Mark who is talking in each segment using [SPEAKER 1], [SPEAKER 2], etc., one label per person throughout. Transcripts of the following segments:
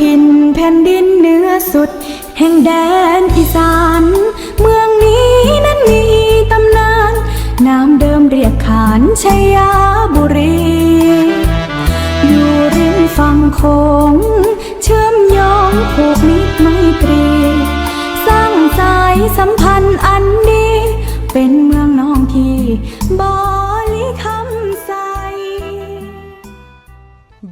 [SPEAKER 1] ถิ่นแผ่นดินเหนือสุด แห่งแดนอีสาน เมืองนี้นั้นมีตำนาน น้ำเดิมเรียกขานชัยยาบุรี อยู่ริมฝั่งโขงเชื่อมโยงผูกมิตรไมตรี สร้างสายสัมพันธ์อันดีเป็นเมืองน้องที่บริคำใส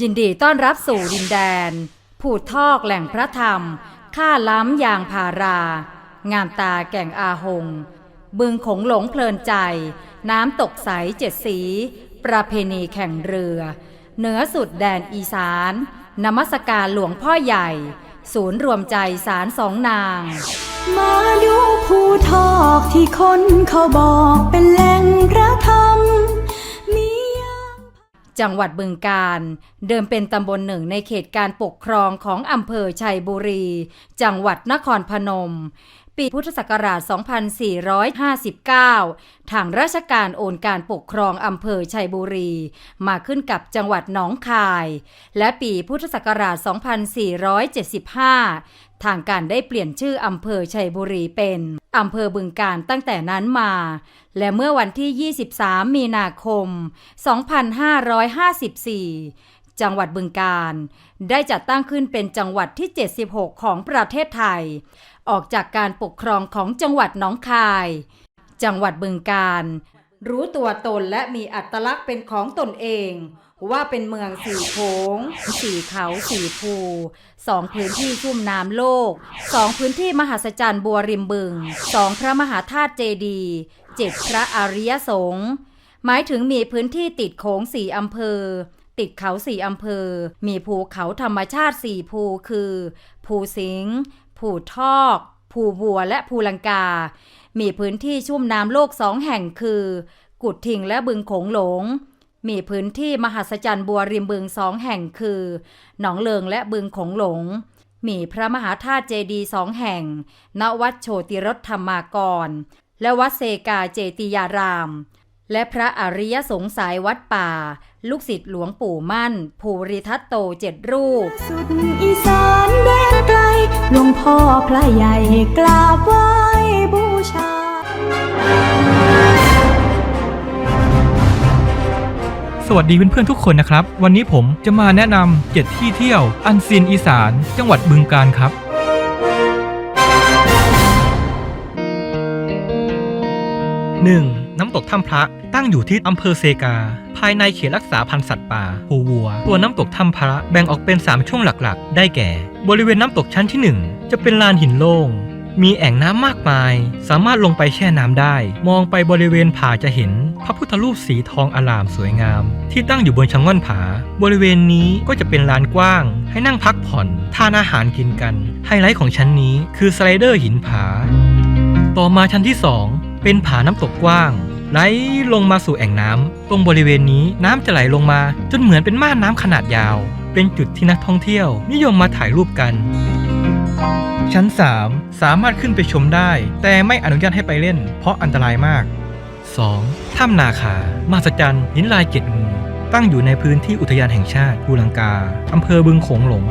[SPEAKER 2] ยินดีต้อนรับสู่ดินแดน ผูดทอกแหล่งพระธรรม ค่าล้ำยางพารา งามตาแก่งอาหง บึงขงหลงเพลินใจ น้ำตกใสเจ็ดสี ประเพณีแข่งเรือ เหนือสุดแดนอีสาน นมัสการหลวงพ่อใหญ่ ศูนย์รวมใจสารสองนาง
[SPEAKER 1] มาดูภูทอกที่คนเขาบอกเป็นแหล่งพระธรรม
[SPEAKER 2] จังหวัดบึงกาฬเดิมเป็นตำบลหนึ่งในเขตการปกครองของอำเภอชัยบุรี จังหวัดนครพนม ปีพุทธศักราช 2459 ทางราชการโอนการปกครองอำเภอชัยบุรี มาขึ้นกับจังหวัดหนองคาย และปีพุทธศักราช 2475 ทางการได้เปลี่ยนชื่ออำเภอชัยบุรีเป็นอำเภอบึงการตั้งแต่นั้นมา และเมื่อวันที่ 23 มีนาคม 2554 จังหวัดบึงการ ได้จัดตั้งขึ้นเป็นจังหวัดที่ 76 ของประเทศไทย ออกจากการปกครองของจังหวัดหนองคาย จังหวัดบึงการ รู้ตัวตนและมีอัตลักษณ์เป็นของตนเอง ว่าเป็นเมืองสี่โขงสี่เขาสี่ภูสองพื้นที่ชุ่มน้ำโลกสองพื้นที่มหัศจรรย์บัวริมบึงสองพระมหาธาตุเจดีย์เจ็ดพระอริยสงฆ์หมายถึงมีพื้นที่ติดโขงสี่อำเภอ ติดเขาสี่อำเภอ มีภูเขาธรรมชาติสี่ภูคือ ภูสิงห์ภูทอกภูบัวและภูลังกา มีพื้นที่ชุ่มน้ำโลกสองแห่งคือ กุดทิงและบึงโขงหลง มีพื้นที่มหัศจรรย์บัวริมบึงสองแห่งคือ หนองเลิงและบึงขงหลง มีพระมหาธาตุเจดีสองแห่ง ณ วัดโชติรสธรรมากร และวัดเซกาเจติยาราม และพระอริยสงสายวัดป่า ลูกศิษย์หลวงปู่มั่น ภูริทัตโตเจ็ดรูป
[SPEAKER 1] สุดอีสานแดนไกลหลวงพ่อพระใหญ่กราบไหว้บู
[SPEAKER 3] สวัสดีเพื่อนๆทุกคนนะครับ วันนี้ผมจะมาแนะนำเจ็ดที่เที่ยว อันซีนอีสาน จังหวัดบึงกาฬครับ 1. น้ำตกถ้ำพระตั้งอยู่ที่อำเภอเซกา ภายในเขตรักษาพันธุ์สัตว์ป่าภูวัว ตัวน้ำตกถ้ำพระแบ่งออกเป็น 3 ช่วงหลักๆ ได้แก่ บริเวณน้ำตกชั้นที่ 1 จะเป็นลานหินโล่ง มีแอ่งน้ำมากมาย สามารถลงไปแช่น้ำได้ มองไปบริเวณผาจะเห็น พระพุทธรูปสีทองอลามสวยงาม ที่ตั้งอยู่บนชะง่อนผา บริเวณนี้ก็จะเป็นลานกว้าง ให้นั่งพักผ่อนทานอาหารกินกัน ไฮไลท์ของชั้นนี้คือสไลเดอร์หินผา ต่อมาชั้นที่ 2 เป็นผาน้ำตกกว้างไหลลงมาสู่แอ่งน้ำตรงบริเวณนี้น้ำจะไหลลงมา จนเหมือนเป็นม่านน้ำขนาดยาว เป็นจุดที่นักท่องเที่ยว นิยมมาถ่ายรูปกัน ชั้น 3 สามารถขึ้นไปชมได้ แต่ไม่อนุญาตให้ไปเล่น เพราะอันตรายมาก 2. ถ้ำนาคามหัศจรรย์หินลายเจ็ดงูตั้งอยู่ในพื้นที่อุทยานแห่งชาติภูลังกา อำเภอบึงโขงหลง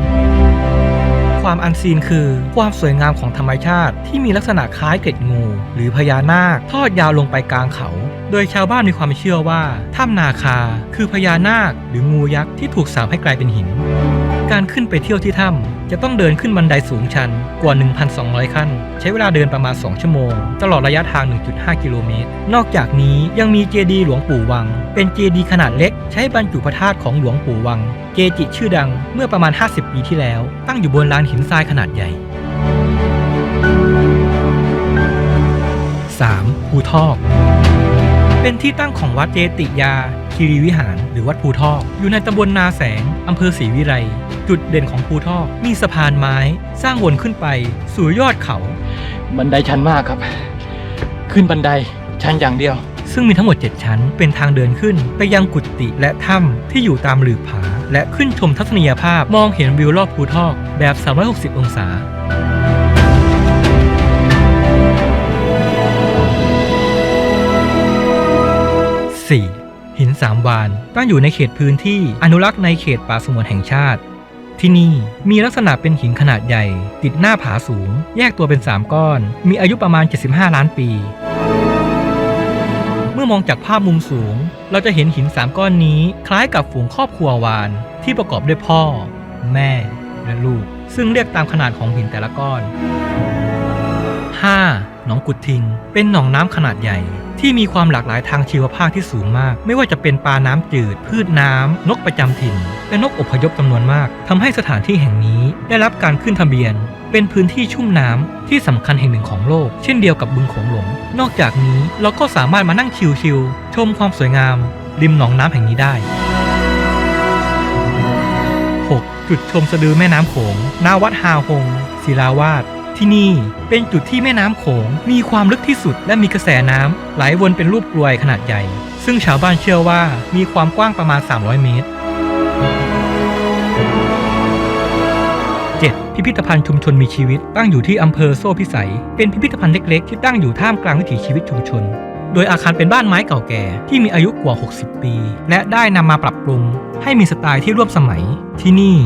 [SPEAKER 3] ความอันซีนคือความสวยงามของธรรมชาติที่มีลักษณะคล้ายเกล็ดงู หรือพญานาค ทอดยาวลงไปกลางเขา โดยชาวบ้านมีความเชื่อว่าถ้ำนาคา คือพญานาคหรืองูยักษ์ที่ถูกสาปให้กลายเป็นหิน การขึ้นไปเที่ยวที่ถ้ำจะต้องเดินขึ้นบันไดสูงชันกว่า 1,200 ขั้น ใช้เวลาเดินประมาณ 2 ชั่วโมง ตลอดระยะทาง 1.5 กิโลเมตร นอกจากนี้ยังมีเจดีย์หลวงปู่วัง เป็นเจดีย์ขนาดเล็ก ใช้บรรจุพระธาตุของหลวงปู่วัง เกจิชื่อดังเมื่อประมาณ 50 ปีที่แล้ว ตั้งอยู่บนลานหินทรายขนาดใหญ่ 3. ภูทอกเป็นที่ตั้งของวัดเจติยาคีรีวิหาร หรือวัดภูทอก อยู่ในตำบลนาแสงอำเภอศรีวิไล จุดเด่นของภูทอกมีสะพานไม้สร้างวนขึ้นไป สู่ยอดเขา
[SPEAKER 4] บันไดชันมากครับ ขึ้นบันไดชันอย่างเดียว
[SPEAKER 3] ซึ่งมีทั้งหมด 7 ชั้น เป็นทางเดินขึ้น ไปยังกุฏิและถ้ำที่อยู่ตามหลืบผา และขึ้นชมทัศนียภาพมองเห็นวิวรอบภูทอกแบบ 360 องศา 4. หินสามวานตั้งอยู่ในเขตพื้นที่อนุรักษ์ในเขตป่าสงวนแห่งชาติ ที่นี่มีลักษณะเป็นหินขนาดใหญ่ ติดหน้าผาสูง แยกตัวเป็น 3 ก้อน มีอายุประมาณ 75 ล้านปี เมื่อมองจากภาพมุมสูง เราจะเห็นหิน 3 ก้อนนี้ คล้ายกับฝูงครอบครัววาน ที่ประกอบด้วยพ่อ แม่ และลูก ซึ่งเรียกตามขนาดของหินแต่ละก้อน 5. หนองกุดทิง เป็นหนองน้ำขนาดใหญ่ ที่มีความหลากหลายทางชีวภาพที่สูงมาก ไม่ว่าจะเป็นปลาน้ำจืด พืชน้ำนกประจำถิ่น และนกอพยพจำนวนมากทำให้สถานที่แห่งนี้ได้รับการขึ้นทะเบียน เป็นพื้นที่ชุ่มน้ำที่สำคัญแห่งหนึ่งของโลก เช่นเดียวกับบึงโขงหลง นอกจากนี้เราก็สามารถมานั่งชิลๆชมความสวยงาม ริมหนองน้ำแห่งนี้ได้ 6. จุดชมสะดือแม่น้ำโขงหนาวัดฮาฮงศิลาวาส ที่นี่ เป็นจุดที่แม่น้ำโขง มีความลึกที่สุดและมีกระแสน้ำไหลวนเป็นรูปกลวยขนาดใหญ่ ซึ่งชาวบ้านเชื่อว่ามีความกว้างประมาณ 300 เมตร 7. พิพิธภัณฑ์ชุมชนมีชีวิตตั้งอยู่ที่อำเภอโซ่พิสัย เป็นพิพิธภัณฑ์เล็กๆ ที่ตั้งอยู่ท่ามกลางวิถีชีวิตชุมชน โดยอาคารเป็นบ้านไม้เก่าแก่ที่มีอายุกว่า 60 ปี และได้นำมาปรับปรุง ให้มีสไตล์ที่ร่วมสมัย ที่นี่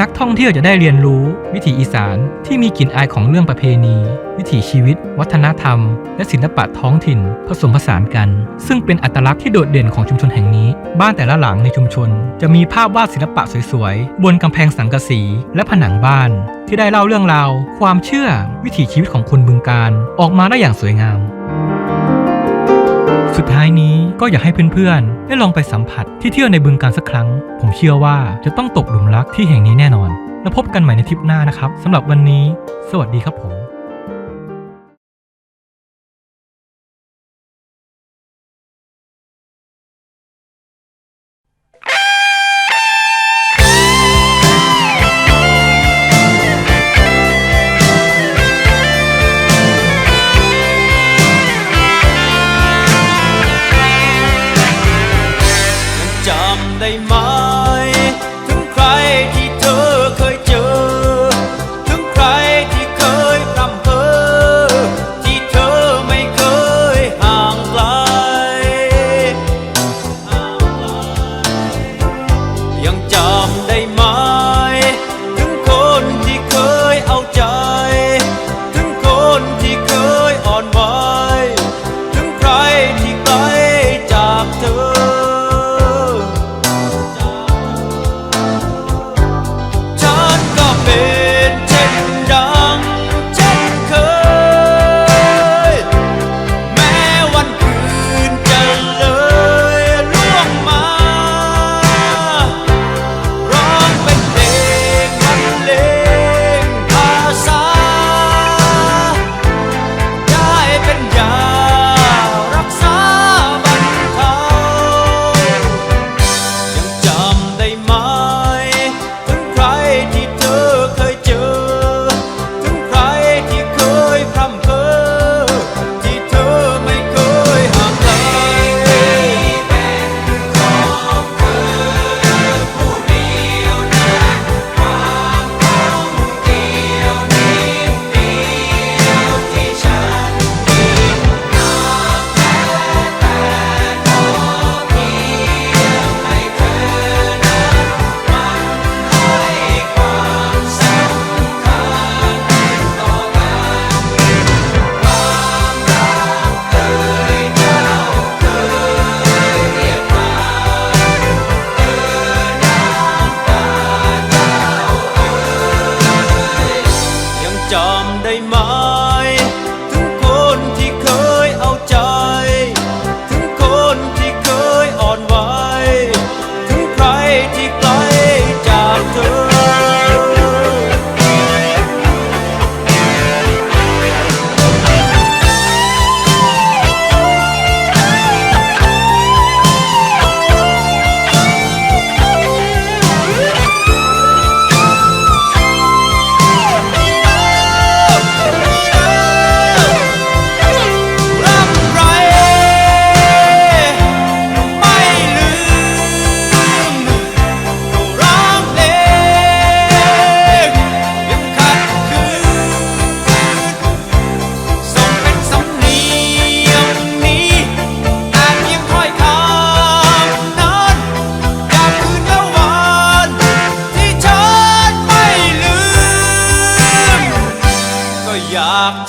[SPEAKER 3] นักท่องเที่ยวจะได้เรียนรู้ วิถีอีสานที่มีกลิ่นอายของเรื่องประเพณี วิถีชีวิต วัฒนธรรม และศิลปะท้องถิ่น ผสมผสานกัน ซึ่งเป็นอัตลักษณ์ที่โดดเด่นของชุมชนแห่งนี้ บ้านแต่ละหลังในชุมชน จะมีภาพวาดศิลปะสวยๆบนกำแพงสังกะสี และผนังบ้าน ที่ได้เล่าเรื่องราว ความเชื่อ วิถีชีวิตของคนบึงการ ออกมาได้อย่างสวยงาม สุดท้ายนี้ก็อยากให้เพื่อนๆ ได้ลองไปสัมผัสที่เที่ยวในบึงการสักครั้ง ผมเชื่อว่าจะต้องตกหลุมรักที่แห่งนี้แน่นอน แล้วพบกันใหม่ในทริปหน้านะครับสำหรับวันนี้ สวัสดีครับผม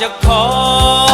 [SPEAKER 5] จะขอ